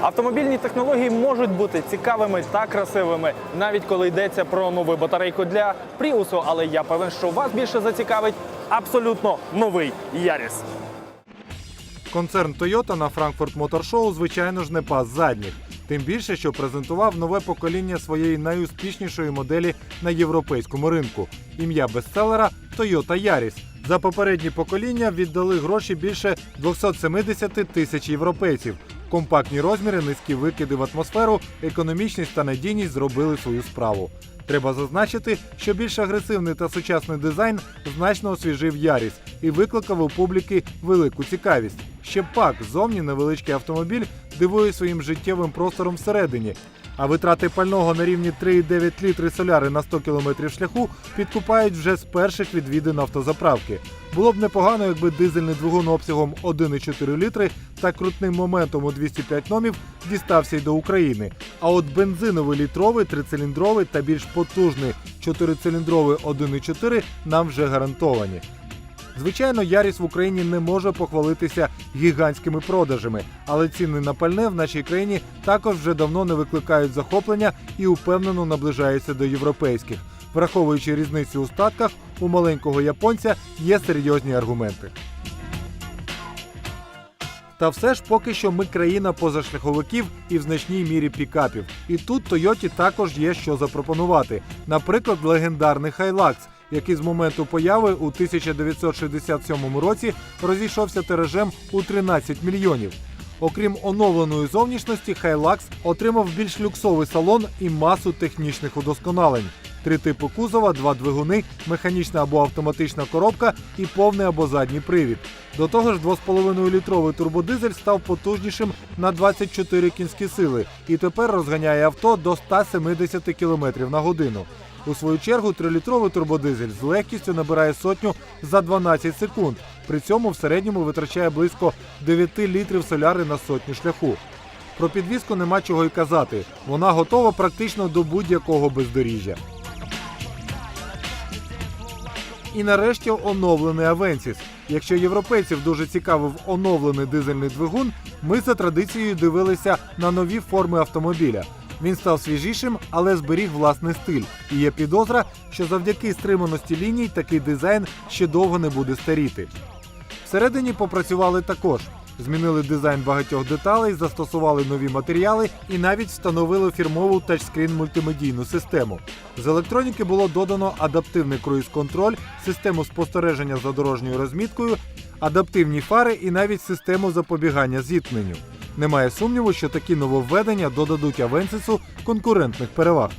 Автомобільні технології можуть бути цікавими та красивими, навіть коли йдеться про нову батарейку для Пріусу. Але я певен, що вас більше зацікавить абсолютно новий Яріс. Концерн Toyota на Motor Show, звичайно ж, не пас задніх. Тим більше, що презентував нове покоління своєї найуспішнішої моделі на європейському ринку. Ім'я бестселера Toyota Yaris. За попередні покоління віддали гроші більше 270 тисяч європейців. Компактні розміри, низькі викиди в атмосферу, економічність та надійність зробили свою справу. Треба зазначити, що більш агресивний та сучасний дизайн значно освіжив Яріс і викликав у публіки велику цікавість. Ще пак зовні невеличкий автомобіль дивує своїм життєвим простором всередині. А витрати пального на рівні 3,9 літри соляри на 100 км шляху підкупають вже з перших відвідин автозаправки. Було б непогано, якби дизельний двигун обсягом 1,4 літри та крутним моментом у 205 номів дістався й до України. А от бензиновий літровий, трициліндровий та більш потужний чотирициліндровий 1,4 нам вже гарантовані. Звичайно, Яріс в Україні не може похвалитися гігантськими продажами, але ціни на пальне в нашій країні також вже давно не викликають захоплення і упевнено наближаються до європейських. Враховуючи різницю у статках, у маленького японця є серйозні аргументи. Та все ж поки що ми країна позашляховиків і в значній мірі пікапів. І тут Тойоті також є що запропонувати. Наприклад, легендарний Hilux, який з моменту появи у 1967 році розійшовся тиражем у 13 мільйонів. Окрім оновленої зовнішності, Hilux отримав більш люксовий салон і масу технічних удосконалень. Три типи кузова, два двигуни, механічна або автоматична коробка і повний або задній привід. До того ж, 2,5-літровий турбодизель став потужнішим на 24 кінські сили і тепер розганяє авто до 170 км на годину. У свою чергу 3-літровий турбодизель з легкістю набирає сотню за 12 секунд. При цьому в середньому витрачає близько 9 літрів соляри на сотню шляху. Про підвізку нема чого й казати. Вона готова практично до будь-якого бездоріжжя. І нарешті оновлений Авенсіс. Якщо європейців дуже цікавив оновлений дизельний двигун, ми за традицією дивилися на нові форми автомобіля. Він став свіжішим, але зберіг власний стиль. І є підозра, що завдяки стриманості ліній такий дизайн ще довго не буде старіти. Всередині попрацювали також. Змінили дизайн багатьох деталей, застосували нові матеріали і навіть встановили фірмову тачскрін мультимедійну систему. З електроніки було додано адаптивний круїз-контроль, систему спостереження за дорожньою розміткою, адаптивні фари і навіть систему запобігання зіткненню. Немає сумніву, що такі нововведення додадуть Авенсису конкурентних переваг.